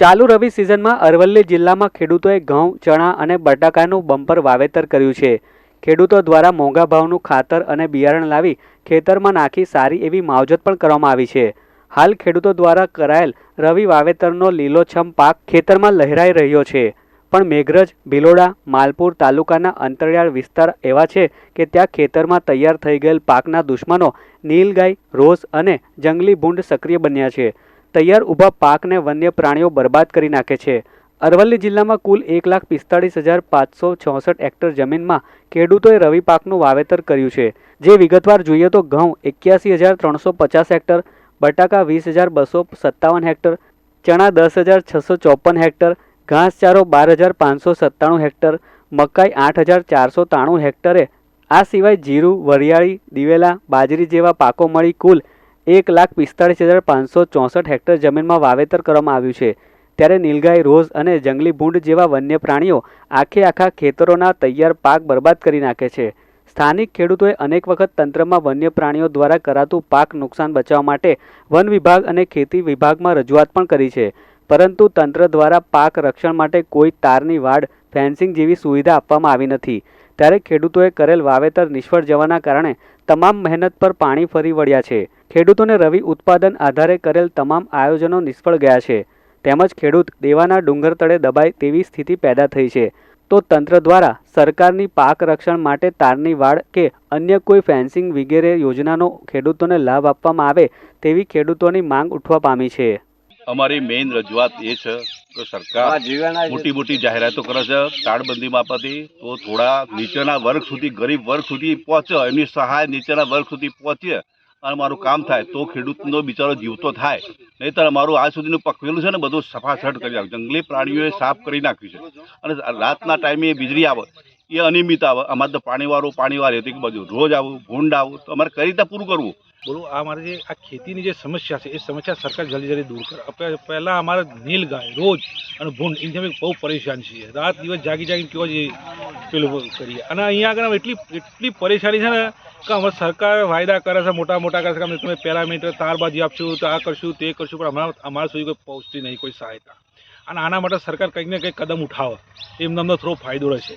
ચાલુ રવિ સિઝનમાં અરવલ્લી જિલ્લામાં ખેડૂતોએ ઘઉં, ચણા અને બટાકાનું બમ્પર વાવેતર કર્યું છે. ખેડૂતો દ્વારા મોંઘા ભાવનું ખાતર અને બિયારણ લાવી ખેતરમાં નાખી સારી એવી માવજત પણ કરવામાં આવી છે. હાલ ખેડૂતો દ્વારા કરાયેલ રવિ વાવેતરનો લીલોછમ પાક ખેતરમાં લહેરાઈ રહ્યો છે. પણ મેઘરજ, ભિલોડા, માલપુર તાલુકાના અંતરિયાળ વિસ્તાર એવા છે કે ત્યાં ખેતરમાં તૈયાર થઈ ગયેલ પાકના દુશ્મનો નીલગાય, રોઝ અને જંગલી ભૂંડ સક્રિય બન્યા છે. તૈયાર ઊભા પાકને વન્ય પ્રાણીઓ બરબાદ કરી નાખે છે. અરવલ્લી જિલ્લામાં કુલ એક લાખ પિસ્તાળીસ હજાર પાંચસો ચોસઠ હેક્ટર જમીનમાં ખેડૂતોએ રવિ પાકનું વાવેતર કર્યું છે. જે વિગતવાર જોઈએ તો ઘઉં એક્યાસી હજાર ત્રણસો પચાસ હેક્ટર, બટાકા વીસ હજાર બસો સત્તાવન હેક્ટર, ચણા દસ હજાર છસો ચોપન હેક્ટર ઘાસચારો બાર હજાર પાંચસો સત્તાણું હેક્ટર, મકાઈ આઠ હજાર ચારસો ત્રાણું હેક્ટરે. આ સિવાય જીરું, વરિયાળી, દિવેલા, બાજરી જેવા પાકો મળી કુલ એક લાખ પિસ્તાળીસ હજાર પાંચસો ચોસઠ હેક્ટર જમીનમાં વાવેતર કરવામાં આવ્યું છે. ત્યારે નીલગાય, રોઝ અને જંગલી ભૂંડ જેવા વન્ય પ્રાણીઓ આખે આખા ખેતરોના તૈયાર પાક બરબાદ કરી નાખે છે. સ્થાનિક ખેડૂતોએ અનેક વખત તંત્રમાં વન્ય પ્રાણીઓ દ્વારા કરાતું પાક નુકસાન બચાવવા માટે વન વિભાગ અને ખેતી વિભાગમાં રજૂઆત પણ કરી છે. પરંતુ તંત્ર દ્વારા પાક રક્ષણ માટે કોઈ તારની વાડ ફેન્સિંગ જેવી સુવિધા આપવામાં આવી નથી. ત્યારે ખેડૂતોએ કરેલ વાવેતર નિષ્ફળ જવાના કારણે તમામ મહેનત પર પાણી ફરી વળ્યા છે. ખેડૂતોને રવિ ઉત્પાદન આધારે કરેલ તમામ આયોજનો નિષ્ફળ ગયા છે. તેમજ ખેડૂત દેવાના ડુંગર તળે દબાય તેવી સ્થિતિ પેદા થઈ છે. તો તંત્ર દ્વારા સરકારની પાક રક્ષણ માટે તારની વાડ કે અન્ય કોઈ ફેન્સિંગ વગેરે યોજનાનો ખેડૂતોને લાભ આપવામાં આવે તેવી ખેડૂતોની માંગ ઉઠવા પામી છે. અમારી મેઇન રજૂઆત એ છે કે સરકાર મોટી મોટી જાહેરાતો કરે છે તાળબંધી બાબતે તો થોડા નીચેના વર્ગ સુધી ગરીબ વર્ગ સુધી પહોંચે એમની સહાય નીચેના વર્ગ સુધી પહોંચે અને મારું કામ થાય તો ખેડૂતનો બિચારો જીવતો થાય. નહીંતર અમારું આજ સુધીનું પકવેલું છે ને બધું સફાસટ કરી નાખ્યું જંગલી પ્રાણીઓએ સાફ કરી નાખ્યું છે. અને રાતના ટાઈમે વીજળી આવે એ અનિયમિત આવે. અમારે તો પાણીવાળું પાણીવાળી હતી કે બધું. રોજ આવું ભૂંડ આવું તો અમારે કઈ રીતે પૂરું કરવું? બોલું, આ મારે જે, આ ખેતીની જે સમસ્યા છે, એ સમસ્યા સરકાર જલ્દી જલ્દી દૂર કરે. પહેલાં અમારે નીલ ગાય રોજ અને ભૂંડ, એની અમે બહુ પરેશાન છીએ. રાત દિવસ જાગી જાગીને કેવો જે પેલું કરીએ. અને અહીંયા આગળ એટલી એટલી પરેશાની છે ને કે અમે સરકાર વાયદા કરે છે, મોટા મોટા કરે છે, કે અમે, તમે તાર તારબાજી આપશું, તો આ કરશું, તે કરશું, પણ હમણાં અમારા સુધી કોઈ પહોંચતી નહીં, કોઈ સહાયતા. અને આના માટે સરકાર કંઈક ને કંઈક કદમ ઉઠાવે. એમને અમને થોડો ફાયદો રહેશે.